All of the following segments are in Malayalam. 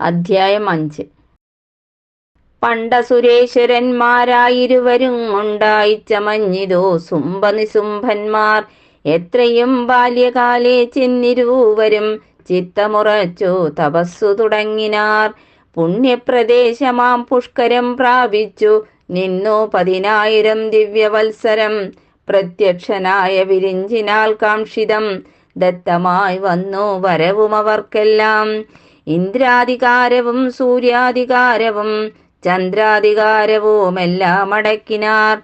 അധ്യായം അഞ്ച്. പണ്ട സുരേശ്വരന്മാരായിരുവരും ഉണ്ടായി ചമഞ്ഞിതോ സുംഭനിസുംഭന്മാർ. എത്രയും ബാല്യകാലേ ചെന്നിരുവരും ചിത്തമുറച്ചു തപസ്സു തുടങ്ങിനാർ. പുണ്യപ്രദേശമാം പുഷ്കരം പ്രാപിച്ചു നിന്നു പതിനായിരം ദിവ്യവത്സരം. പ്രത്യക്ഷനായ വിരിഞ്ചിനാൽ കാംക്ഷിതം ദത്തമായി വന്നു വരവും അവർക്കെല്ലാം ഇന്ദ്രാധികാരവും സൂര്യാധികാരവും ചന്ദ്രാധികാരവുമെല്ലാം അടക്കിനാർ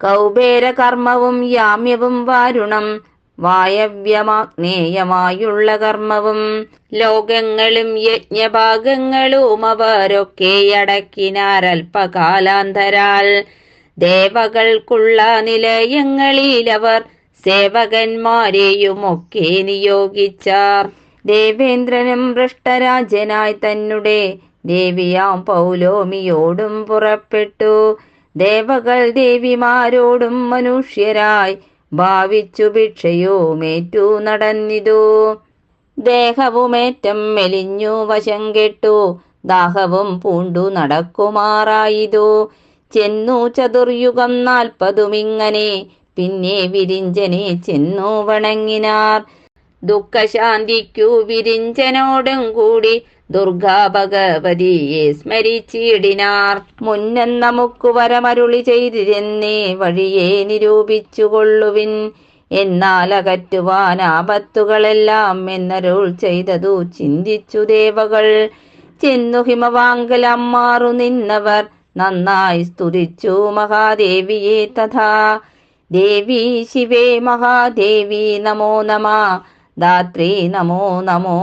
കൗബേര കർമ്മവും യാമ്യവും വാരുണം വായവ്യമാഗ്നേയമായുള്ള കർമ്മവും. ലോകങ്ങളും യജ്ഞഭാഗങ്ങളും അവരൊക്കെ അടക്കിനാർ അല്പകാലാന്തരാൽ ദേവകൾക്കുള്ള നിലയങ്ങളിലവർ സേവകന്മാരെയുമൊക്കെ നിയോഗിച്ചാർ. ദേവേന്ദ്രനും ഭ്രഷ്ടരാജനായി തന്നെ ദേവിയാം പൗലോമിയോടും പുറപ്പെട്ടു. ദേവകൾ ദേവിമാരോടും മനുഷ്യരായി ഭാവിച്ചു ഭിക്ഷയുമേറ്റു നടന്നിതു. ദേഹവുമേറ്റം മെലിഞ്ഞു വശം കെട്ടു. ദാഹവും പൂണ്ടു നടക്കുമാറായിതു. ചെന്നു ചതുർയുഗം നാൽപ്പതുമിങ്ങനെ പിന്നെ വിരിഞ്ചനെ ചെന്നു വണങ്ങിനാർ. ദുഃഖശാന്തിക്കു വിരിഞ്ചനോടും കൂടി ദുർഗാ ഭഗവതിയെ സ്മരിച്ചിടിനാർ. മുന്നം നമുക്ക് വരമരുളി ചെയ്തിരുന്നേ വഴിയെ നിരൂപിച്ചുകൊള്ളുവിൻ. എന്നാൽ അകറ്റുവാൻ ആപത്തുകളെല്ലാം എന്നരുൾ ചെയ്തതു ചിന്തിച്ചു ദേവകൾ. ചെന്നു ഹിമവാങ്കലം മാറു നിന്നവർ നന്നായി സ്തുതിച്ചു മഹാദേവിയെ തഥാ. ദേവി ശിവേ മഹാദേവി നമോ നമ. ധാത്രി നമോ നമോ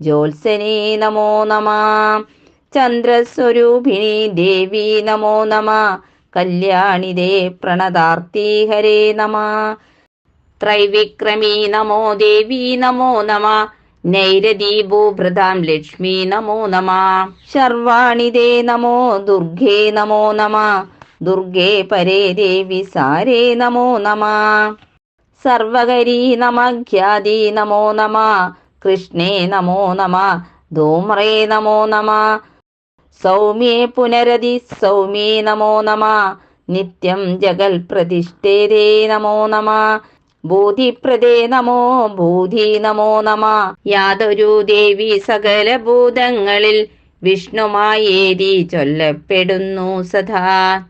ജ്യോത്സനി നമോ നമ ചന്ദ്രസ്വരൂപിണി ദേവി നമോ നമ കല്യാണിതേ പ്രണതാർത്തി ഹരേ നമ ത്രൈവിക്രമീ നമോ ദേവി നമോ നമ നൈരതി ഭൂഭൃതാം ലക്ഷ്മി നമോ നമ ശർവാണിതേ നമോ ദുർഗേ നമോ നമ ദുർഗേ പരേ ദേവി സാരേ നമോ നമ. സർവകരീ നമഖ്യാതി നമോ നമ. കൃഷ്ണേ നമോ നമ. ധൂമ്രേ നമോ നമ. സൗമ്യേ പുനരതി സൗമ്യേ നമോ നമ. നിത്യം ജഗൽ പ്രതിഷ്ഠേതേ നമോ നമ. ഭൂതിപ്രദേ നമോ ഭൂതി നമോ നമ. യാതൊരു ദേവി സകല ഭൂതങ്ങളിൽ വിഷ്ണുമായേരി ചൊല്ലപ്പെടുന്നു സദാ.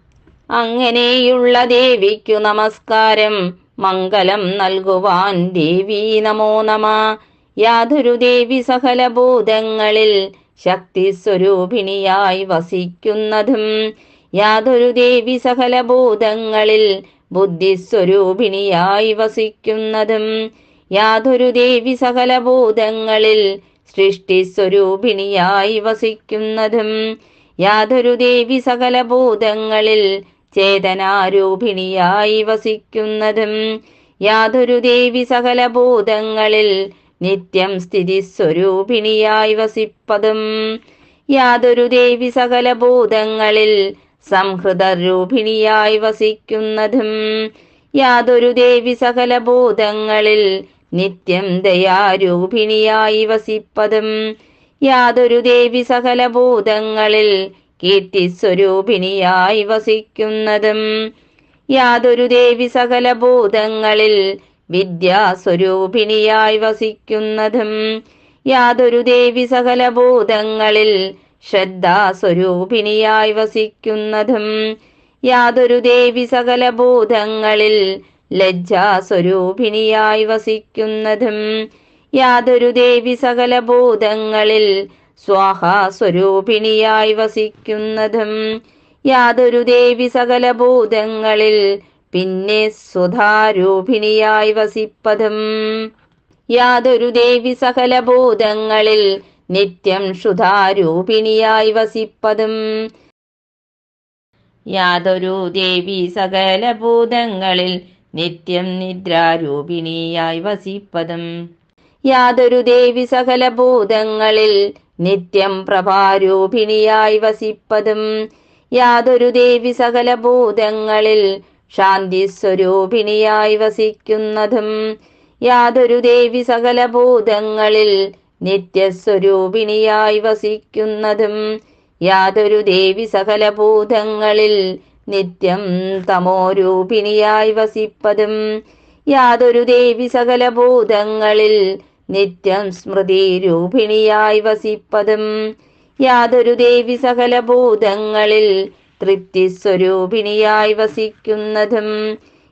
അങ്ങനെയുള്ള ദേവിക്കു നമസ്കാരം. മംഗളം നൽകുവാൻ ദേവി നമോ നമ. യാതൊരു ദേവി സകല ഭൂതങ്ങളിൽ ശക്തി സ്വരൂപിണിയായി വസിക്കുന്നതും യാതൊരു ദേവി സകല ഭൂതങ്ങളിൽ ബുദ്ധി സ്വരൂപിണിയായി വസിക്കുന്നതും യാതൊരു ദേവി സകല ഭൂതങ്ങളിൽ സൃഷ്ടി സ്വരൂപിണിയായി വസിക്കുന്നതും യാതൊരു ദേവി സകല ഭൂതങ്ങളിൽ ചേതനാരൂപിണിയായി വസിക്കുന്നതും യാതൊരു ദേവി സകല ഭൂതങ്ങളിൽ നിത്യം സ്ഥിതി സ്വരൂപിണിയായി വസിപ്പതും യാതൊരു ദേവി സകല ഭൂതങ്ങളിൽ സംഹൃതരൂപിണിയായി വസിക്കുന്നതും യാതൊരു ദേവി സകല ഭൂതങ്ങളിൽ നിത്യം ദയാരൂപിണിയായി വസിപ്പതും യാതൊരു ദേവി സകല ഭൂതങ്ങളിൽ കീർത്തിസ്വരൂപിണിയായി വസിക്കുന്നതും യാതൊരു ദേവി സകല ഭൂതങ്ങളിൽ വിദ്യാസ്വരൂപിണിയായി വസിക്കുന്നതും യാതൊരു ദേവി സകല ഭൂതങ്ങളിൽ ശ്രദ്ധാസ്വരൂപിണിയായി വസിക്കുന്നതും യാതൊരു ദേവി സകല ഭൂതങ്ങളിൽ ലജ്ജാസ്വരൂപിണിയായി വസിക്കുന്നതും യാതൊരു ദേവി സകല ഭൂതങ്ങളിൽ സ്വാഹാസ്വരൂപിണിയായി വസിക്കുന്നതും യാതൊരു ദേവി സകല ഭൂതങ്ങളിൽ പിന്നെ സ്വധാരൂപിണിയായി വസിപ്പതും. യാതൊരു ദേവി സകല ഭൂതങ്ങളിൽ നിത്യം ക്ഷുധാരൂപിണിയായി വസിപ്പതും. യാതൊരു ദേവി സകല ഭൂതങ്ങളിൽ നിത്യം നിദ്രാരൂപിണിയായി വസിപ്പതും. യാതൊരു ദേവി സകല ഭൂതങ്ങളിൽ നിത്യം പ്രഭാരൂപിണിയായി വസിപ്പതും യാതൊരു ദേവി സകല ഭൂതങ്ങളിൽ ശാന്തി സ്വരൂപിണിയായി വസിക്കുന്നതും യാതൊരു ദേവി സകല ഭൂതങ്ങളിൽ നിത്യസ്വരൂപിണിയായി വസിക്കുന്നതും യാതൊരു ദേവി സകല ഭൂതങ്ങളിൽ നിത്യം തമോരൂപിണിയായി വസിപ്പതും യാതൊരു ദേവി സകല ഭൂതങ്ങളിൽ നിത്യം സ്മൃതി രൂപിണിയായി വസിപ്പതും യാതൊരു ദേവി സകല ഭൂതങ്ങളിൽ തൃപ്തി സ്വരൂപിണിയായി വസിക്കുന്നതും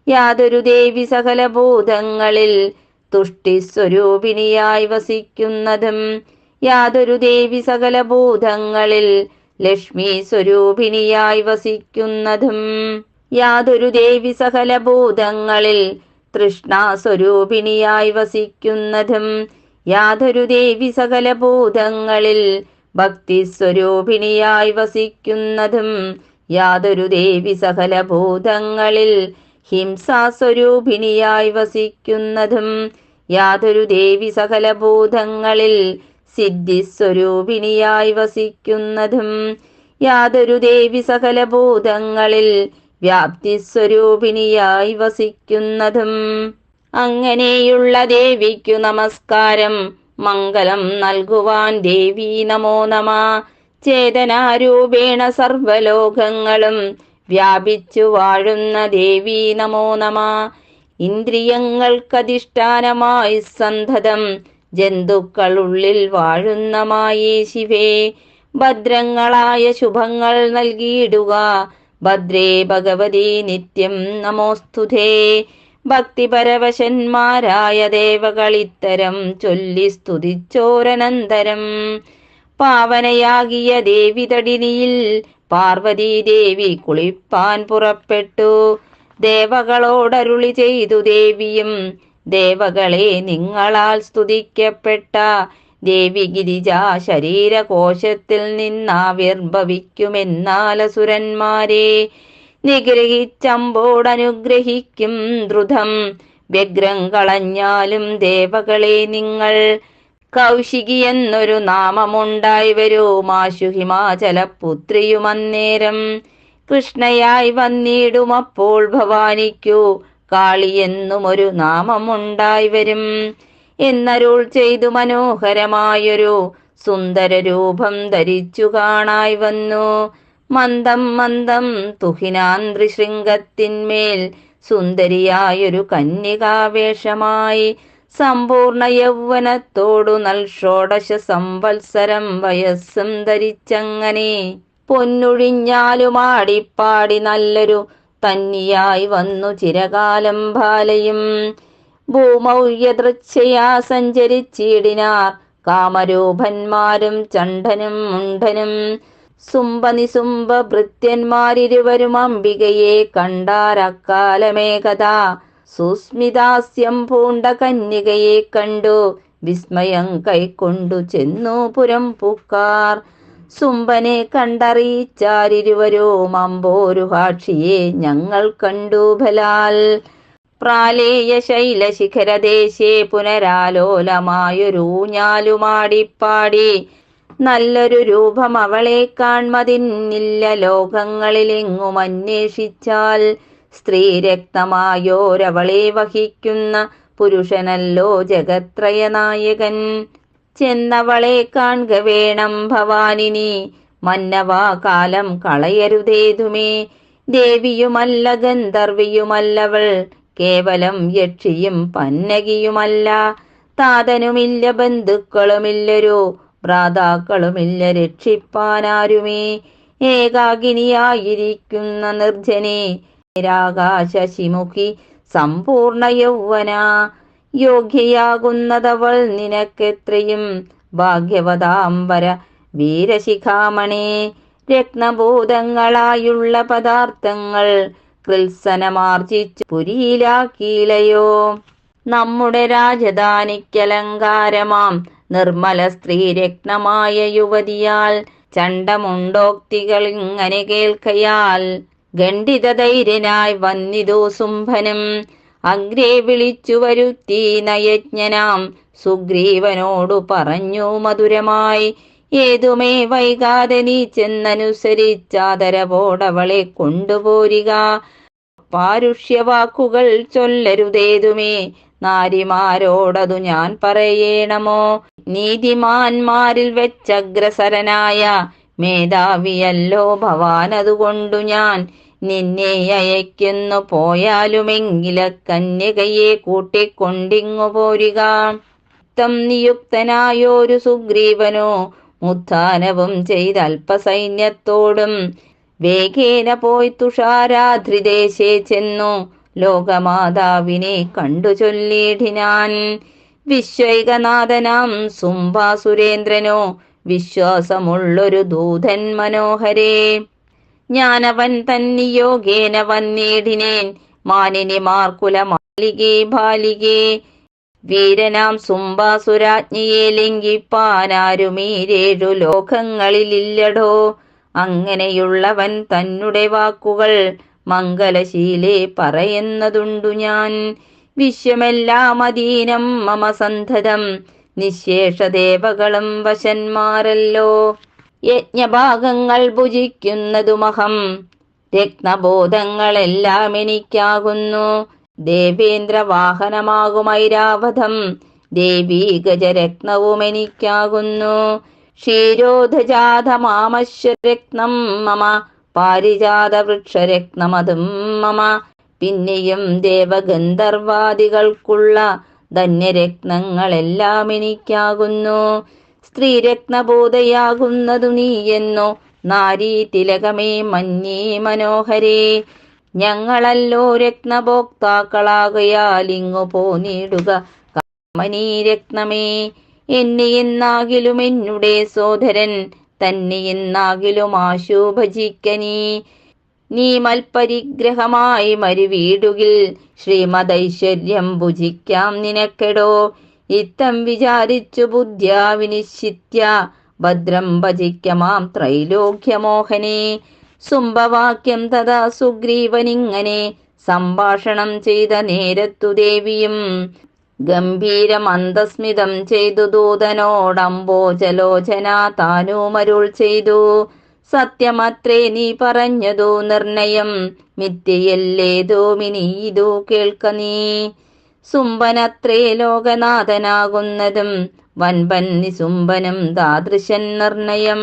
യാതൊരു ദേവി സകല ഭൂതങ്ങളിൽ തുഷ്ടി സ്വരൂപിണിയായി വസിക്കുന്നതും യാതൊരു ദേവി സകല ഭൂതങ്ങളിൽ ലക്ഷ്മി സ്വരൂപിണിയായി വസിക്കുന്നതും യാതൊരു ദേവി സകല ഭൂതങ്ങളിൽ തൃഷ്ണ സ്വരൂപിണിയായി വസിക്കുന്നതും യാതൊരു ദേവി സകല ഭൂതങ്ങളിൽ ഭക്തി സ്വരൂപിണിയായി വസിക്കുന്നതും യാതൊരു ദേവി സകല ഭൂതങ്ങളിൽ ഹിംസാ സ്വരൂപിണിയായി വസിക്കുന്നതും യാതൊരു ദേവി സകല ഭൂതങ്ങളിൽ സിദ്ധി സ്വരൂപിണിയായി വസിക്കുന്നതും യാതൊരു ദേവി സകല ഭൂതങ്ങളിൽ വ്യാപ്തി സ്വരൂപിണിയായി വസിക്കുന്നതും അങ്ങനെയുള്ള ദേവിക്കു നമസ്കാരം മംഗളം നൽകുവാൻ ദേവി നമോ നമ. ചേതനാരൂപേണ സർവലോകങ്ങളും വ്യാപിച്ചു വാഴുന്ന ദേവി നമോ നമ. ഇന്ദ്രിയങ്ങൾക്കധിഷ്ഠാനമായി സന്തതം ജന്തുക്കളുള്ളിൽ വാഴുന്ന മായേ ശിവേ. ഭദ്രങ്ങളായ ശുഭങ്ങൾ നൽകിയിടുക ഭദ്രേ ഭഗവതി നിത്യം നമോസ്തു ഭക്തിപരവശന്മാരായ ദേവകളിത്തരം ചൊല്ലി സ്തുതിച്ചോരനന്തരം. പാവനയാകിയ ദേവി തടിനിയിൽ പാർവതി ദേവി കുളിപ്പാൻ പുറപ്പെട്ടു. ദേവകളോടരുളി ചെയ്തു ദേവിയും. ദേവകളെ നിങ്ങളാൽ സ്തുതിക്കപ്പെട്ട ദേവി ഗിരിജ ശരീരകോശത്തിൽ നിന്നാവിർഭവിക്കുമെന്നാലസുരന്മാരെ നിഗ്രഹിച്ചമ്പോടനുഗ്രഹിക്കും ദ്രുതം. വ്യഗ്രം കളഞ്ഞാലും ദേവകളെ നിങ്ങൾ കൗശികി എന്നൊരു നാമമുണ്ടായി വരൂ. മാശു ഹിമാചല പുത്രിയുമന്നേരം കൃഷ്ണയായി വന്നിടുമപ്പോൾ ഭവാനിക്കൂ കാളി എന്നും ഒരു നാമമുണ്ടായി വരും. എന്നരുൾ ചെയ്തു മനോഹരമായൊരു സുന്ദര രൂപം ധരിച്ചു കാണായി വന്നു. മന്ദം മന്ദം തുഹിനാന്ത്രി ശൃംഗത്തിന്മേൽ സുന്ദരിയായൊരു കന്യകാവേഷമായി സമ്പൂർണ യൗവനത്തോടു നൽ ഷോഡശ സംവത്സരം വയസ്സും ധരിച്ചങ്ങനെ പൊന്നൊഴിഞ്ഞാലും ആടിപ്പാടി നല്ലൊരു തന്നിയായി വന്നു ചിരകാലം ബാലയും ഭൂമൗയദൃച്ഛയാ സഞ്ചരിച്ചിടിനാർ. കാമരൂപന്മാരും ചണ്ഡനും മുണ്ടനും സുംബനിസുംബ ഭൃത്യന്മാരിരുവരും അംബികയെ കണ്ടാരക്കാലമേകഥ സുസ്മിതാസ്യം പൂണ്ട കന്യകയെ കണ്ടു വിസ്മയം കൈക്കൊണ്ടു ചെന്നു പുരം പൂക്കാർ. സുംബനെ കണ്ടറിയിച്ചാരിരുവരും അമ്പോരുഹാക്ഷിയെ ഞങ്ങൾ കണ്ടു ബലാൽ. പ്രാലേയ ശൈലശിഖരദേശേ പുനരാലോലമായൊരു ഞാലുമാടിപ്പാടി നല്ലൊരു രൂപം അവളെ കാൺമതിന്നില്ല. ലോകങ്ങളിലെങ്ങും അന്വേഷിച്ചാൽ സ്ത്രീരക്തമായോരവളെ വഹിക്കുന്ന പുരുഷനല്ലോ ജഗത്രയ നായകൻ ചെന്നവളെ കാൺക വേണം ഭവാനിനി. മന്നവാ കാലം കളയരുതേതുമേ. ദേവിയുമല്ല ഗന്ധർവിയുമല്ലവൾ. കേവലം യക്ഷിയും പന്നകിയുമല്ല. താതനുമില്ല ബന്ധുക്കളുമില്ലൊരു ഭ്രാതാക്കളുമില്ല രക്ഷിപ്പാനാരുമേ. ഏകാഗിനിയായിരിക്കുന്ന നിർജനെ നിരാകാശശിമുഖി സമ്പൂർണ യൗവന. യോഗ്യയാകുന്നതവൾ നിനക്കെത്രയും ഭാഗ്യവതാംബര വീരശിഖാമണേ. രത്നഭൂതങ്ങളായുള്ള പദാർത്ഥങ്ങൾ കൃത്സനമാർജിച്ചു പുരിയിലാക്കിയിലയോ നമ്മുടെ രാജധാനിക്കലങ്കാരമാം. നിർമ്മല സ്ത്രീരത്നമായ യുവതിയാൽ ചണ്ടമുണ്ടോക്തികൾ ഇങ്ങനെ കേൾക്കയാൽ ഖണ്ഡിത ധൈര്യനായി വന്നിതു സുംഭനം. അഗ്രേ വിളിച്ചു വരുത്തി നയജ്ഞനാം. സുഗ്രീവനോടു പറഞ്ഞു മധുരമായി. ഏതുമേ വൈകാതെ നീ ചെന്നനുസരിച്ചാദരവോടവളെ കൊണ്ടുപോരിക. പാരുഷ്യവാക്കുകൾ ചൊല്ലരുതേതുമേ നാരിമാരോടതു ഞാൻ പറയേണമോ? നീതിമാന്മാരിൽ വെച്ചഗ്രസരനായ മേധാവിയല്ലോ ഭവാൻ അതുകൊണ്ടു ഞാൻ നിന്നെ അയക്കുന്നു പോയാലുമെങ്കില കന്യകയെ കൂട്ടിക്കൊണ്ടിങ്ങു പോരുക യുക്തം നിയുക്തനായോരു സുഗ്രീവനോ മുത്ഥാനവും ചെയ്ത് അല്പസൈന്യത്തോടും വേഗേന പോയി തുഷാരാധ്രിദേശേ ചെന്നു. ലോകമാതാവിനെ കണ്ടു ചൊല്ലിയിടിനാൻ വിശ്വൈകനാഥനാം സുംബാസുരേന്ദ്രനോ വിശ്വാസമുള്ളൊരു ദൂതൻ മനോഹരേ. ഞാനവൻ തന്നിയോഗേന വന്നിടിനേൻ മാനിനിമാർക്കുല മാലികേ ബാലികേ. വീരനാം സുംബാസുരാജ്ഞിയെ ലംഘിപ്പാനാരുമീരേഴു ലോകങ്ങളിലില്ലടോ. അങ്ങനെയുള്ളവൻ തന്നെ വാക്കുകൾ മംഗലശീലെ പറയുന്നതുണ്ടു ഞാൻ. വിശ്വമെല്ലാം അധീനം മമ സന്ധതം നിശേഷദേവകളും വശന്മാരല്ലോ. യജ്ഞഭാഗങ്ങൾ ഭുജിക്കുന്നതുമഹം രത്നബോധങ്ങളെല്ലാം എനിക്കാകുന്നു. ദേവേന്ദ്ര വാഹനമാകും ഐരാവതം ദേവീ ഗജരത്നവുമെനിക്കാകുന്നു ക്ഷീരോധജാത ക്ഷീരോധജാതമാമശ്വരത്നം മമ. പാരിജാത വൃക്ഷരത്നമതും മമ. പിന്നെയും ദേവഗന്ധർവാദികൾക്കുള്ള ധന്യരത്നങ്ങളെല്ലാം എനിക്കാകുന്നു സ്ത്രീരത്നബോധയാകുന്നതു നീയെന്നു നാരീ തിലകമേ മഞ്ഞേ മനോഹരേ ഞങ്ങളല്ലോ രത്നഭോക്താക്കളാകയാൽ ഇങ്ങു പോന്നിടുക. കാമനീ രത്നമേ എന്നെ എന്നാകിലും എന്നുടെ സോദരൻ തന്നെ എന്നാകിലും ആശു ഭജിക്കനീ നീ മൽപരിഗ്രഹമായി മരുവീടുകിൽ ശ്രീമദൈശ്വര്യം ഭുജിക്കാം നിനക്കെടോ. ഇത്തം വിചാരിച്ചു ബുദ്ധ്യാ വിനിശ്ചിത്യ ഭദ്രം ഭജിക്കമാം ത്രൈലോക്യമോഹനെ. സുംഭവാക്യം തഥാ സുഗ്രീവനിങ്ങനെ സംഭാഷണം ചെയ്ത നേരത്തു ദേവിയും ഗംഭീരമന്ദസ്മിതം ചെയ്തു ദൂതനോടംബോജലോചന താനൂമരുൾ ചെയ്തു. സത്യമത്രേ നീ പറഞ്ഞതു നിർണയം? മിഥ്യയല്ലേതോ മിനി കേൾക്ക നീ? സുംബനത്രേ ലോകനാഥനാകുന്നതും വൻപൻ നിസുംബനും താദൃശൻ നിർണയം.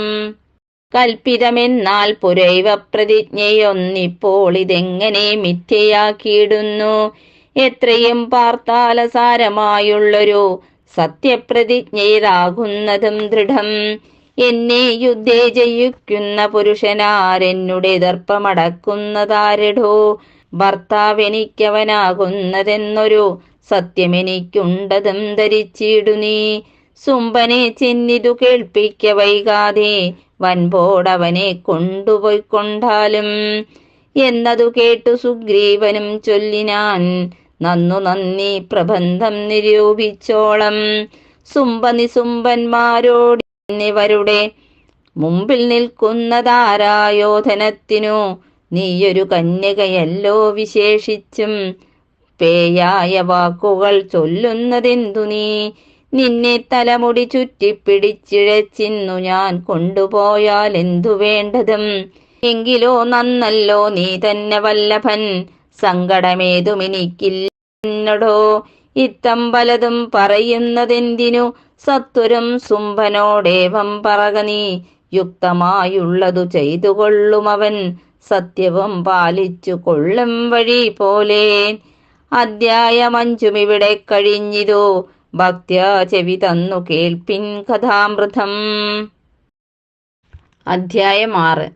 കൽപ്പിതമെന്നാൽ പുരൈവ പ്രതിജ്ഞയൊന്നിപ്പോൾ ഇതെങ്ങനെ മിഥ്യയാക്കിയിടുന്നു? എത്രയും പാർത്താലസാരമായുള്ളൊരു സത്യപ്രതിജ്ഞയിലാകുന്നതും ദൃഢം. എന്നെ യുദ്ധേ ജയിക്കുന്ന പുരുഷനാരെന്നുടെ ദർപ്പമടക്കുന്നതാരടോ? ഭർത്താവെനിക്കവനാകുന്നതെന്നൊരു സത്യമെനിക്കുണ്ടതും ധരിച്ചിടു നീ സുംബനെ ചെന്നിതു കേൾപ്പിക്ക വൈകാതെ വൻപോടവനെ കൊണ്ടുപോയിക്കൊണ്ടാലും എന്നതു കേട്ടു സുഗ്രീവനും ചൊല്ലിനാൻ നന്നു നന്ദി പ്രബന്ധം നിരൂപിച്ചോളം. സുംബനിസുംബന്മാരോടിവരുടെ മുമ്പിൽ നിൽക്കുന്നതാരായോധനത്തിനു നീയൊരു കന്യകയല്ലോ വിശേഷിച്ചും. പേയായ വാക്കുകൾ ചൊല്ലുന്നതെന്തു നീ? നിന്നെ തലമുടി ചുറ്റിപ്പിടിച്ചിഴച്ചിന്നു ഞാൻ കൊണ്ടുപോയാൽ എന്തു വേണ്ടതും? എങ്കിലോ നന്നല്ലോ നീ തന്നെ വല്ലഭൻ. സങ്കടമേതുമെനിക്കില്ലടോ ഇത്തം പലതും പറയുന്നതെന്തിനു? സത്വരും സുംഭനോടേവം പറക നീ. യുക്തമായുള്ളതു ചെയ്തു കൊള്ളുമവൻ സത്യവും പാലിച്ചു കൊള്ളും വഴി പോലെ. അധ്യായമഞ്ചുമിവിടെ കഴിഞ്ഞിതു. ഭക്ത്യാ ചെവി തന്നു കേൾപ്പിൻ കഥാമൃതം. അധ്യായം ആറ്.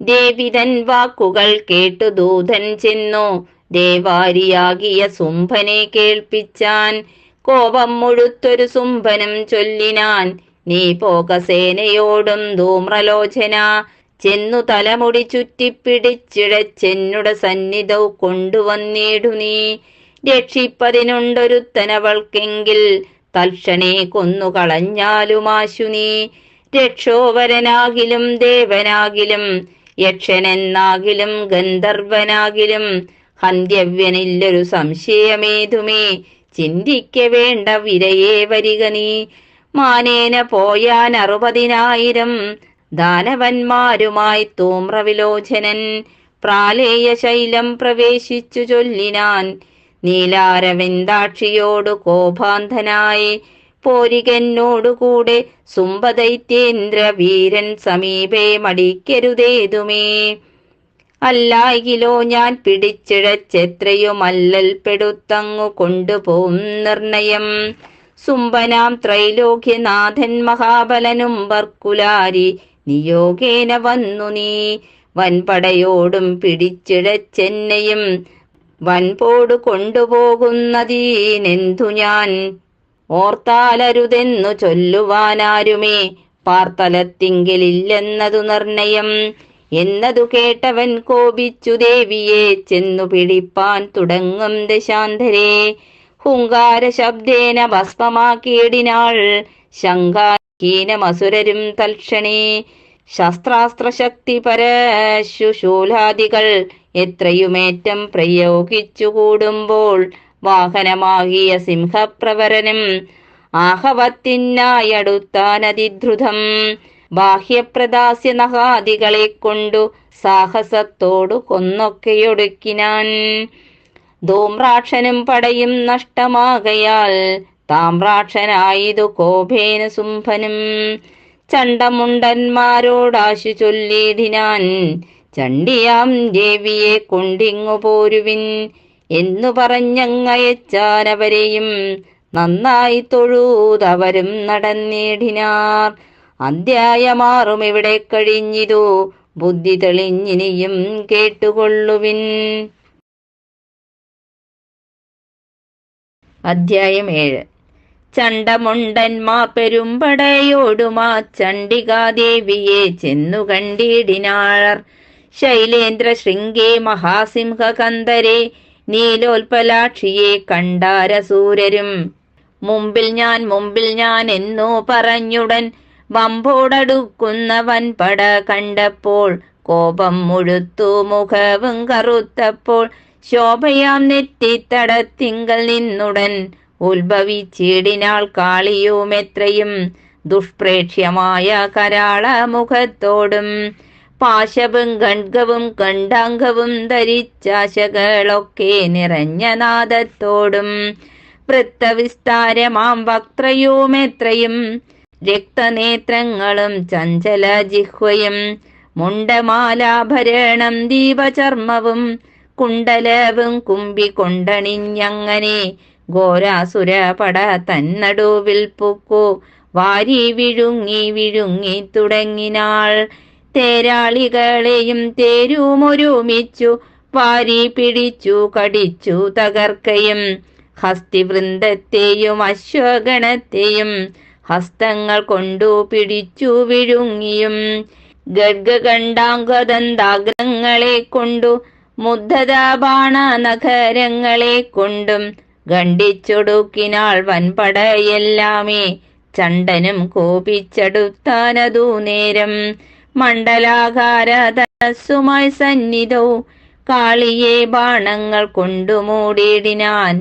ദേവിതൻ വാക്കുകൾ കേട്ടു ദൂതൻ ചെന്നു. ദേവാരിയാകിയ സുംഭനെ കേൾപ്പിച്ചാൻ. കോപം മുഴുത്തൊരു സുംഭനം ചൊല്ലിനാൻ. നീ പോക സേനയോടും ധൂമ്രലോചന. ചെന്നു തലമുടി ചുറ്റിപ്പിടിച്ചിഴച്ചെന്നുട സന്നിധൗ കൊണ്ടുവന്നിടു നീ. രക്ഷിപ്പതിനുണ്ടൊരുത്തനവൾക്കെങ്കിൽ തൽക്ഷണേ കൊന്നുകളഞ്ഞാലുമാശു നീ രക്ഷോവരനാകിലും ദേവനാകിലും യക്ഷനെന്നാകിലും ഗന്ധർവനാകിലും ഹന്ത്യവ്യനില്ലൊരു സംശയമേതുമേ. ചിന്തിക്ക വേണ്ട വിരയെ വരിക നീ. മാനേന പോയാൻ അറുപതിനായിരം ദാനവന്മാരുമായി തൂമ്രവിലോചനൻ പ്രാലേയ ശൈലം പ്രവേശിച്ചു ചൊല്ലിനാൻ. നീലാരവിന്ദാക്ഷിയോടു കോപാന്ധനായി പോരികന്നോടുകൂടെ സുംബദൈത്യേന്ദ്ര വീരൻ സമീപേ മടിക്കരുതേതുമേ. അല്ലായിലോ ഞാൻ പിടിച്ചിഴച്ചെത്രയുമല്ലൽ പെടുത്തങ്ങു കൊണ്ടുപോകും നിർണയം. സുംബനാം ത്രൈലോക്യനാഥൻ മഹാബലനും ബർക്കുലാരി നിയോഗേന വന്നു നീ. വൻപടയോടും പിടിച്ചിഴച്ചെന്നെയും വൻപോട് കൊണ്ടുപോകുന്നതീനെന്തു ഞാൻ? ഓർത്താലരുതെന്നു ചൊല്ലുവാനാരുമേ? പാർത്തലത്തിങ്കിലില്ലെന്നതു നിർണയം. എന്നതു കേട്ടവൻ കോപിച്ചു ദേവിയെ ചെന്നു പിടിപ്പാൻ തുടങ്ങും ദശാന്തരെ. ഹുങ്കാര ശബ്ദേന ഭസ്മമാക്കിയിടിനാൾ ശങ്കാഹീനമസുരരും തൽക്ഷണേ. ശസ്ത്രാസ്ത്രശക്തി പരശുശൂലാദികൾ എത്രയുമേറ്റം പ്രയോഗിച്ചു കൂടുമ്പോൾ വാഹനമാകിയ സിംഹപ്രവരനും ആഹവത്തിനായടുത്താനതിദ്രുതം ബാഹ്യപ്രദാസ്യ നഹാദികളെ കൊണ്ടു സാഹസത്തോടു കൊന്നൊക്കെയൊടുക്കിനാൻ. ധൂമ്രാക്ഷനും പടയും നഷ്ടമാകയാൽ താമ്രാക്ഷനായതു കോപേന സുംഭനും. ചണ്ടമുണ്ടന്മാരോടാശു ചൊല്ലിടിനാൻ ചണ്ടിയാം ദേവിയെ കൊണ്ടിങ്ങു പോരുവിൻ. എന്നു പറഞ്ഞങ്ങയച്ചാനവരെയും നന്നായി തൊഴൂതവരും നടന്നിടിനാർ അധ്യായമാറും ഇവിടെ കഴിഞ്ഞിതു ബുദ്ധി തെളിഞ്ഞിനിയും കേട്ടുകൊള്ളുവിൻ. അധ്യായം ഏഴ്. ചണ്ടമുണ്ടന്മാർ പെരുമ്പടയോടുമാ ചണ്ഡികാദേവിയെ ചെന്നു കണ്ടിടിനാളർ. ശൈലേന്ദ്ര ശൃംഗേ മഹാസിംഹകന്ദരെ നീലോൽപലാക്ഷിയെ കണ്ടാരസൂരരും. മുമ്പിൽ ഞാൻ മുമ്പിൽ ഞാൻ എന്നോ പറഞ്ഞുടൻ വമ്പോടടുക്കുന്ന പട കണ്ടപ്പോൾ കോപം മുഴുത്തു മുഖവും കറുത്തപ്പോൾ ശോഭയാം നെറ്റിത്തടത്തിങ്കൽ നിന്നുടൻ ഉത്ഭവിച്ചിടിനാൾ കാളിയുമെത്രയും ദുഷ്പ്രേക്ഷ്യമായ കരാള മുഖത്തോടും പാശവും ഖണ്ഡവും കണ്ടാംഗവും ധരിച്ചാശകളൊക്കെ നിറഞ്ഞ നാദത്തോടും വൃത്തവിസ്താരമാം വക്ത്രയുമെത്രയും രക്തനേത്രങ്ങളും ചഞ്ചല ജിഹ്വയും മുണ്ടമാലാഭരണം ദീപചർമ്മവും കുണ്ടലവും കുമ്പി കൊണ്ടണിഞ്ഞങ്ങനെ ഘോരാസുര പട തന്നടുവിൽ പുക്കു. വാരി വിഴുങ്ങി വിഴുങ്ങി തുടങ്ങിനാൾ തേരാളികളെയും തേരുമൊരുമിച്ചു. വാരി പിടിച്ചു കടിച്ചു തകർക്കയും ഹസ്തിവൃന്ദത്തെയും അശ്വഗണത്തെയും ഹസ്തങ്ങൾ കൊണ്ടു പിടിച്ചു വിഴുങ്ങിയും. ഗഡ്ഗണ്ഡാംഗദന്താഗ്രങ്ങളെ കൊണ്ടു മുദ്ധതാബാണ നഗരങ്ങളെ കൊണ്ടും ഖണ്ഡിച്ചൊടുക്കിനാൾ വൻപടയെല്ലാമേ ചണ്ടനും കോപിച്ചടുത്താനതു നേരം. മണ്ഡലാകാര ധനസ്സുമായി സന്നിധൗ കാളിയെ ബാണങ്ങൾ കൊണ്ടു മൂടിയിടിനാൻ.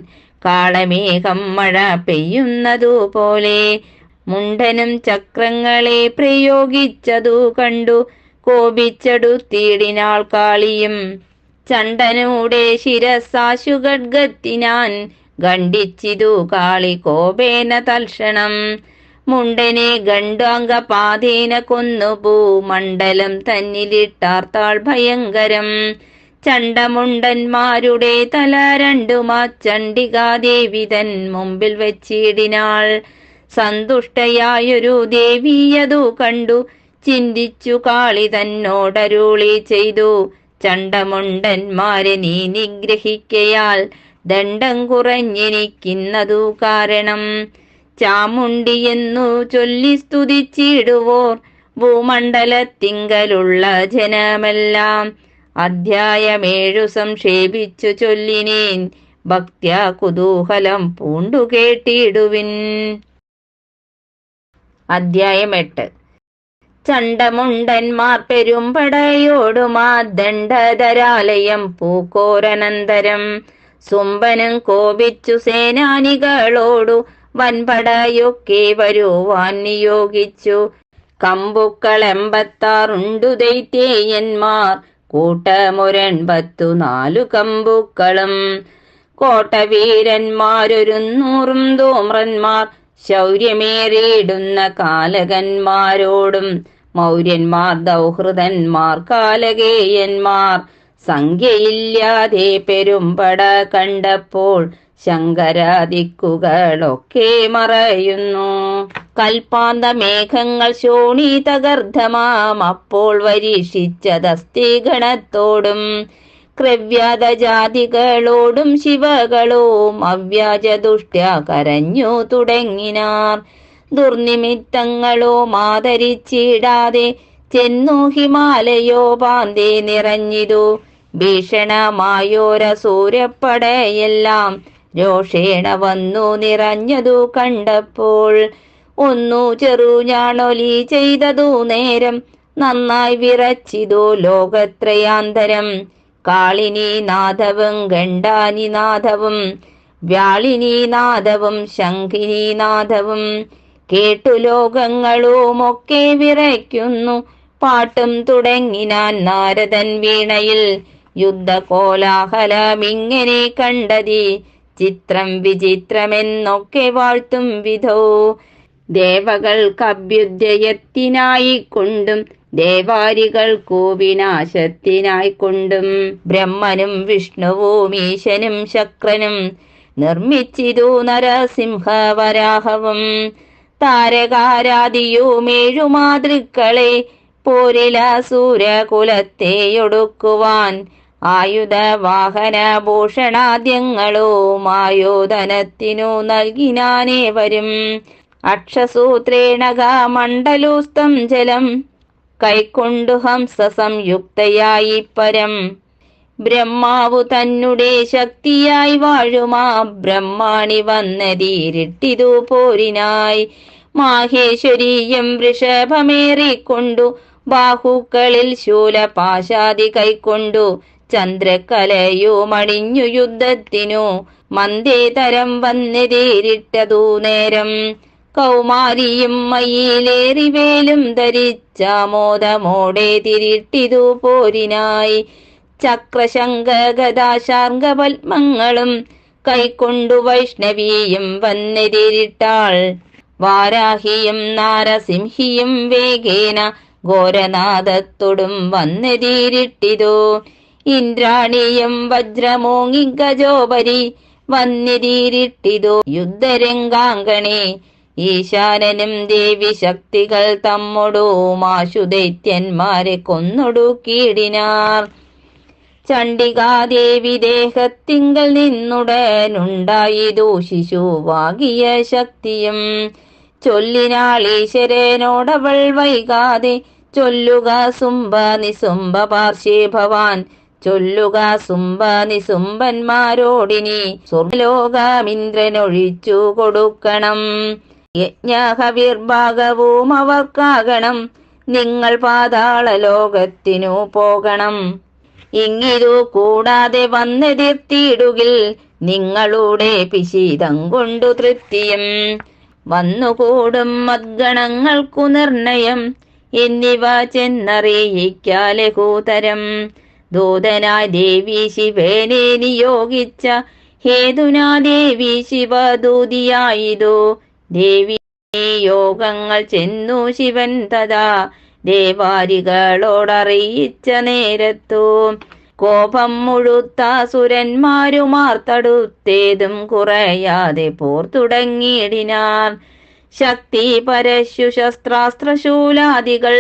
കാളമേഘം മഴ പെയ്യുന്നതു പോലെ മുണ്ടനും ചക്രങ്ങളെ പ്രയോഗിച്ചതു കണ്ടു. കോപിച്ചടുത്തിയിടിനാൾ കാളിയും ചണ്ടനൂടെ ശിരസാശുഗഡ്ഗത്തിനാൻ. ഖണ്ഡിച്ചിതു കാളി കോപേന തൽക്ഷണം. മുണ്ടനെ ഗണ്ഡാംഗപാതേന കൊന്നു ഭൂമണ്ഡലം തന്നിലിട്ടാർത്താൾ ഭയങ്കരം. ചണ്ടമുണ്ടന്മാരുടെ തല രണ്ടുമാ ചണ്ഡികാദേവി തൻ മുമ്പിൽ വെച്ചിടിനാൾ. സന്തുഷ്ടയായൊരു ദേവിയതു കണ്ടു. ചിന്തിച്ചു കാളി തന്നോടരുളി ചെയ്തു. ചണ്ടമുണ്ടന്മാരെ നീ നിഗ്രഹിക്കയാൽ ദണ്ഡം കുറഞ്ഞെനിക്കുന്നതു കാരണം. ചാമുണ്ടിയെന്നു ചൊല്ലി സ്തുതിച്ചിടുവോർ ഭൂമണ്ഡലത്തിങ്കലുള്ള ജനമെല്ലാം. അധ്യായമേഴു സംക്ഷേപിച്ചു ചൊല്ലിനേൻ ഭക്ത്യ കുതൂഹലം പൂണ്ടു കേട്ടിടുവിൻ അധ്യായം എട്ട്. ചണ്ടമുണ്ടന്മാർ പെരുമ്പടയോടുമാ ദണ്ഡധരാലയം പൂക്കോരനന്തരം. സുംബനും കോപിച്ചു സേനാനികളോടു വൻപടയൊക്കെ വരുവാൻ നിയോഗിച്ചു. കമ്പുക്കൾ എമ്പത്താറുണ്ടു ദൈത്യേയന്മാർ കൂട്ടമൊരൻപത്തു നാലു കമ്പുക്കളും. കോട്ടവീരന്മാരൊരുന്നൂറും ധൂമ്രന്മാർ ശൗര്യമേറിയിടുന്ന കാലകന്മാരോടും മൗര്യന്മാർ ദൗഹൃദന്മാർ കാലകേയന്മാർ. സംഖ്യയില്ലാതെ പെരുമ്പട കണ്ടപ്പോൾ ശങ്കരാദിക്കുകളൊക്കെ മറയുന്നു. കൽപ്പാന്ത മേഘങ്ങൾ ശോണി തകർദ്ധമാം അപ്പോൾ വരീക്ഷിച്ചതസ്തിഗണത്തോടും ക്രവ്യാത ജാതികളോടും ശിവകളോം അവ്യാജ ദുഷ്ട്യ കരഞ്ഞു തുടങ്ങിനാർ. ദുർനിമിത്തങ്ങളോ മാതരിച്ചിടാതെ ചെന്നു ഹിമാലയോ പാന്തേ നിറഞ്ഞിതു. ഭീഷണമായോര സൂര്യപ്പടയെല്ലാം രോഷേണ വന്നു നിറഞ്ഞതു കണ്ടപ്പോൾ ഒന്നു ചെറുഞാണൊലി ചെയ്തതു നേരം നന്നായി വിറച്ചിതു ലോകത്രയാന്തരം. കാളിനി നാദവും ഗണ്ടാനി നാദവും വ്യാളിനി നാദവും ശംഖിനി നാദവും കേട്ടു ലോകങ്ങളുമൊക്കെ വിറയ്ക്കുന്നു. പാട്ടും തുടങ്ങിനാൻ നാരദൻ വീണയിൽ യുദ്ധകോലാഹലമിങ്ങനെ കണ്ടതി. ചിത്രം വിചിത്രമെന്നൊക്കെ വാഴ്ത്തും വിധോ. ദേവകൾക്കഭ്യുദയത്തിനായിക്കൊണ്ടും ദേവാരികൾക്കു വിനാശത്തിനായിക്കൊണ്ടും ബ്രഹ്മനും വിഷ്ണുവും ഈശനും ശക്രനും നിർമ്മിച്ചിതു നരസിംഹവരാഹവും. താരകാരാദിയുമേഴു മാതൃക്കളെ പോരില സൂര്യകുലത്തെയൊടുക്കുവാൻ ആയുധ വാഹന ഭൂഷണാദ്യങ്ങളും ആയോധനത്തിനു നൽകിനാനേ വരും അക്ഷസൂത്രേണക മണ്ഡലൂസ്തം ജലം കൈക്കൊണ്ടു ഹംസ സംയുക്തയായി പരം. ബ്രഹ്മാവു തന്നെ ശക്തിയായി വാഴുമാ. ബ്രഹ്മാണി വന്നതീരിട്ടിതു പോരിനായി. മാഹേശ്വരീയം വൃഷഭമേറിക്കൊണ്ടു. ബാഹുക്കളിൽ ശൂലപാശാദി കൈക്കൊണ്ടു. ചന്ദ്രക്കലയുമണിഞ്ഞു യുദ്ധത്തിനു മന്ദേതരം വന്നെതിരിട്ടതു നേരം. കൗമാരിയും മയിലേറി വേലും ധരിച്ച മോദമോടെ തിരിട്ടിതു പോരിനായി. ചക്രശങ്ക പത്മങ്ങളും കൈക്കൊണ്ടു വൈഷ്ണവിയും വന്നെതിരിട്ടാൾ. വാരാഹിയും നാരസിംഹിയും വേഗേന ഘോരനാഥത്തോടും വന്നെതിരിട്ടിതു. ഇന്ദ്രാണിയും വജ്രമോങ്ങി ഗജോപരി വന്നെതിരിട്ടിതു യുദ്ധരംഗാങ്കണേ. ഈശാനനും ദേവി ശക്തികൾ തമ്മൊടു മാശുദൈത്യന്മാരെ കൊന്നൊടുക്കിയിടിനാർ ചണ്ഡികാദേവി ദേഹത്തിങ്കൽ നിന്നുടനുണ്ടായിതു ശിശുവാകിയ ശക്തിയും. ചൊല്ലിനാളീശ്വരനോടവൾ വൈകാതെ ചൊല്ലുക സുംബ നിസുംബ പാർശ്വേ ഭവാൻ ചൊല്ലുക സുംബ നിസുംബന്മാരോടിനി സ്വർലോകമിന്ദ്രനൊഴിച്ചു കൊടുക്കണം. യജ്ഞഹവിർഭാഗവും അവർക്കാകണം. നിങ്ങൾ പാതാള ലോകത്തിനു പോകണം. ഇങ്ങിതു കൂടാതെ വന്നെതിർത്തിയിടുകിൽ നിങ്ങളുടെ പിശീതം കൊണ്ടു തൃപ്തിയും. വന്നുകൂടും മദ്ഗണങ്ങൾക്കു നിർണയം. എന്നിവ ചെന്നറിയിക്കാലെ കൂതരം ദൂതനായി ദേവി ശിവേനെ നിയോഗിച്ച ഹേതുനാ ദേവി ശിവദൂതിയായിതു. ദേവി യോഗങ്ങൾ ചെന്നു ശിവൻ തഥാ ദേവാരികളോടറിയിച്ച നേരത്തു. കോപം മുഴുത്ത സുരന്മാരുമാർത്തടുത്തേതും കുറയാതെ പോർ തുടങ്ങിയിടിനാർ. ശക്തി പരശു ശസ്ത്രാസ്ത്രശൂലാദികൾ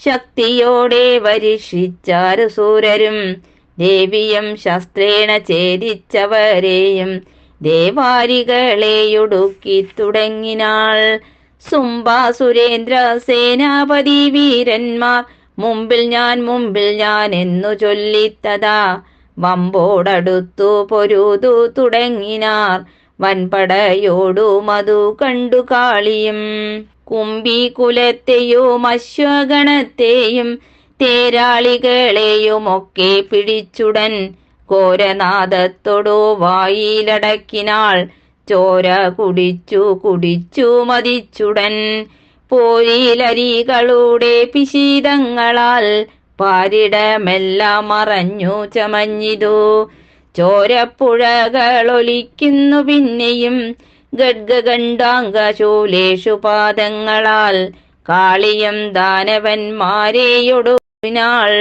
ശക്തിയോടെ വരിഷിച്ചാരു സൂരരും ദേവിയും ശസ്ത്രേണ ഛേദിച്ചവരെയും ദേവാരികളെയൊടുക്കി തുടങ്ങിനാൾ. സുംബാസുരേന്ദ്ര സേനാപതി വീരന്മാർ മുമ്പിൽ ഞാൻ മുമ്പിൽ ഞാൻ എന്നു ചൊല്ലിത്തതാ. വമ്പോടടുത്തു പൊരുതു തുടങ്ങിനാർ. വൻപടയോടു മധു കണ്ടു കാളിയും. കുമ്പി കുലത്തെയും അശ്വഗണത്തെയും തേരാളികളെയും ഒക്കെ പിടിച്ചുടൻ കോരനാഥത്തോടു വായിലടക്കിനാൾ ചോര കുടിച്ചു കുടിച്ചു മതിച്ചുടൻ പോരിലരികളുടെ പിശീതങ്ങളാൽ പാരിടമെല്ലാം മറഞ്ഞു ചമഞ്ഞിതു. ചോരപ്പുഴകളൊലിക്കുന്നു പിന്നെയും ഗഡ്ഗണ്ഡാംഗശൂലേഷു പാദങ്ങളാൽ കാളിയം ദാനവന്മാരെയൊടുവിനാൾ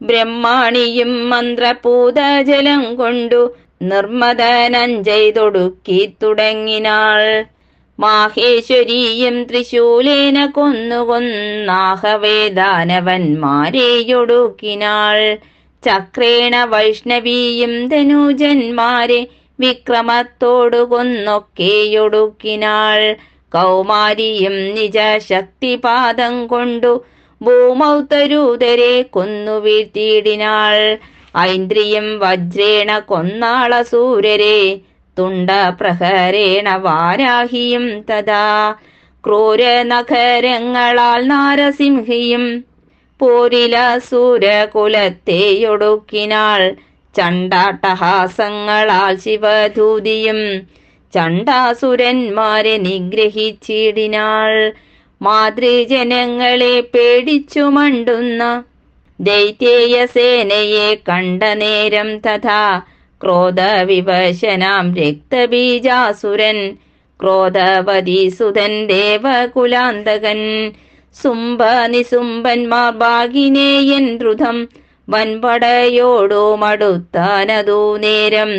ബ്രഹ്മാണിയും മന്ത്രപൂതജലം കൊണ്ടു നിർമ്മദനം ചെയ്തൊടുക്കി തുടങ്ങിനാൾ. മാഹേശ്വരിയും തൃശൂലേന കൊന്നുകൊന്നാഹവേ ദാനവന്മാരെയൊടുക്കിനാൾ ചക്രേണ വൈഷ്ണവിയും ധനുജന്മാരെ വിക്രമത്തോടു കൊന്നൊക്കെയൊടുക്കിനാൾ. കൗമാരിയും നിജ ശക്തിപാദം കൊണ്ടു ഭൂമൗത്തരൂതരെ കൊന്നു വീഴ്ത്തിയിടിനാൾ. ഐന്ദ്രിയം വജ്രേണ കൊന്നാള സൂര്യരെ തുണ്ട പ്രഹരേണ വാരാഹിയും തഥാ. ക്രൂര നഖരങ്ങളാൽ നാരസിംഹിയും പോരില പോരിലസൂരകുലത്തെയൊടുക്കിനാൾ ചണ്ടാട്ടഹാസങ്ങളാൽ ശിവധൂതിയും ചണ്ടാസുരന്മാരെ നിഗ്രഹിച്ചിടിനാൾ. മാതൃജനങ്ങളെ പേടിച്ചു മണ്ടുന്ന ദൈത്യേയ സേനയെ കണ്ട നേരം തഥാ ക്രോധവിവശനാം രക്തബീജാസുരൻ. ക്രോധവതീസുതൻ ദേവകുലാന്തകൻ. സുംബനിസുംബന്മാർ ഭാഗിനേയൻ ദ്രുതം വൻപടയോടു മടുത്താനതു നേരം.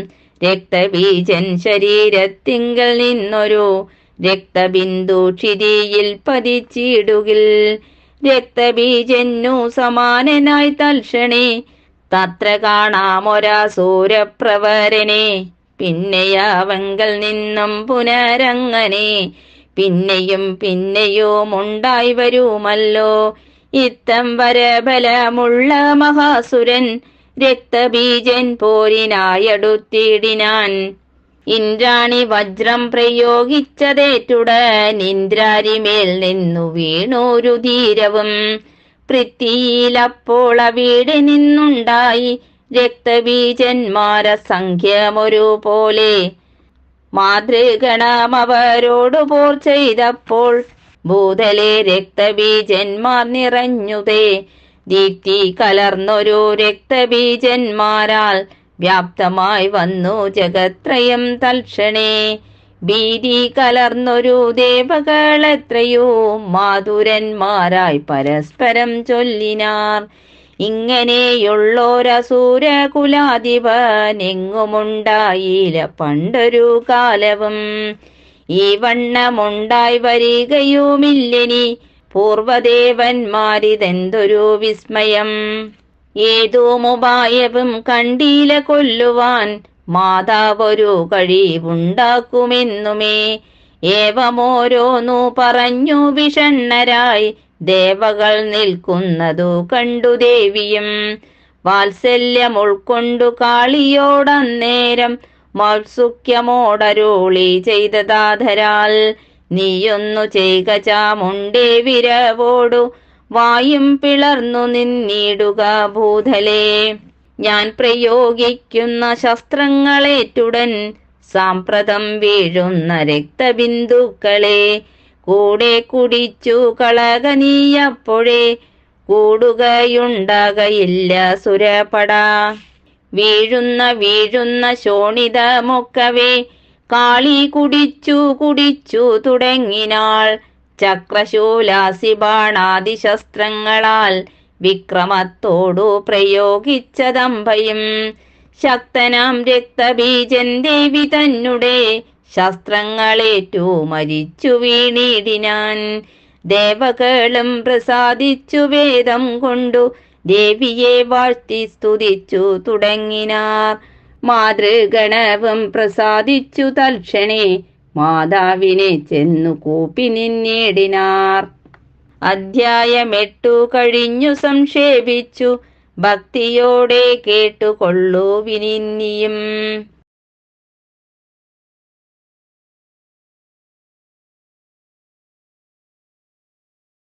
രക്തബീജൻ ശരീരത്തിങ്കൽ നിന്നൊരു രക്തബിന്ദു ക്ഷിതിയിൽ പതിച്ചിടുകിൽ. രക്തബീജന്നു സമാനനായി തൽക്ഷണേ തത്ര കാണാമൊരാ സൂര്യപ്രവരനെ പിന്നെയാവങ്കൽ നിന്നും പുനരങ്ങനെ പിന്നെയും പിന്നെയും ഉണ്ടായി വരുമല്ലോ. ഇത്തം വരബലമുള്ള മഹാസുരൻ രക്തബീജൻ പോരിനായടുത്തിടിനാൻ. ഇന്ദ്രാണി വജ്രം പ്രയോഗിച്ചതേറ്റുടൻ ഇന്ദ്രാരിമേൽ നിന്നു വീണോരു ധീരവും. പൃഥ്വിയിലപ്പോൾ അവിടെ നിന്നുണ്ടായി രക്തബീജന്മാര സംഖ്യമൊരു പോലെ. മാതൃഗണം പോർ ചെയ്തപ്പോൾ ഭൂതലെ രക്തബീജന്മാർ നിറഞ്ഞുതേ. ദീപ്തി കലർന്നൊരു രക്തബീജന്മാരാൽ വ്യാപ്തമായി വന്നു ജഗത്രയം തൽക്ഷണേ. ഭീതി കലർന്നൊരു ദേവകളെത്രയോ മാധുരന്മാരായി പരസ്പരം ചൊല്ലിനാർ. ഇങ്ങനെയുള്ളോരസൂരകുലാധിപനെങ്ങുമുണ്ടായില്ല പണ്ടൊരു കാലവും. ഈ വണ്ണമുണ്ടായി വരികയുമില്ലിനി പൂർവദേവന്മാരിതെന്തൊരു വിസ്മയം. ഏതോ മുബായവും കണ്ടീല കൊല്ലുവാൻ മാതാവൊരു കഴിവുണ്ടാക്കുമെന്നുമേ. ഏവമോരോന്നു പറഞ്ഞു വിഷണ്ണരായി ദേവകൾ നിൽക്കുന്നതു കണ്ടു ദേവിയും. വാത്സല്യം ഉൾക്കൊണ്ടു കാളിയോടന്നേരം മൗത്സുക്യമോടരോളി ചെയ്തതാധരാൽ നീയൊന്നു ചെയ്ക ചാമുണ്ടേ വിരവോടു വായും പിളർന്നു നിന്നിടുക ഭൂതലേ. ഞാൻ പ്രയോഗിക്കുന്ന ശസ്ത്രങ്ങളേറ്റുടൻ സാമ്പ്രതം വീഴുന്ന രക്തബിന്ദുക്കളെ കൂടെ കുടിച്ചു കളക നീയപ്പോഴേ കൂടുകയുണ്ടാകയില്ല സുരപട. വീഴുന്ന വീഴുന്ന ശോണിതമൊക്കവേ കാളി കുടിച്ചു കുടിച്ചു തുടങ്ങിനാൾ. ചക്രശൂലാസി ബാണാദിശസ്ത്രങ്ങളാൽ വിക്രമത്തോടു പ്രയോഗിച്ചതമ്പയും. ശക്തനാം രക്തബീജൻ ദേവി തന്നെ ശസ്ത്രങ്ങളേറ്റു മരിച്ചു വീണിടിനാൻ. ദേവകളും പ്രസാദിച്ചു വേദം കൊണ്ടു ദേവിയെ വാഴ്ത്തി സ്തുതിച്ചു തുടങ്ങിനാർ. മാതൃഗണവും പ്രസാദിച്ചു തൽക്ഷണേ മാതാവിനെ ചെന്നു കൂപ്പി നിന്നേടിനാർ. അധ്യായമെട്ടു കഴിഞ്ഞു സംക്ഷേപിച്ചു. ഭക്തിയോടെ കേട്ടുകൊള്ളൂ വിനിന്നിയും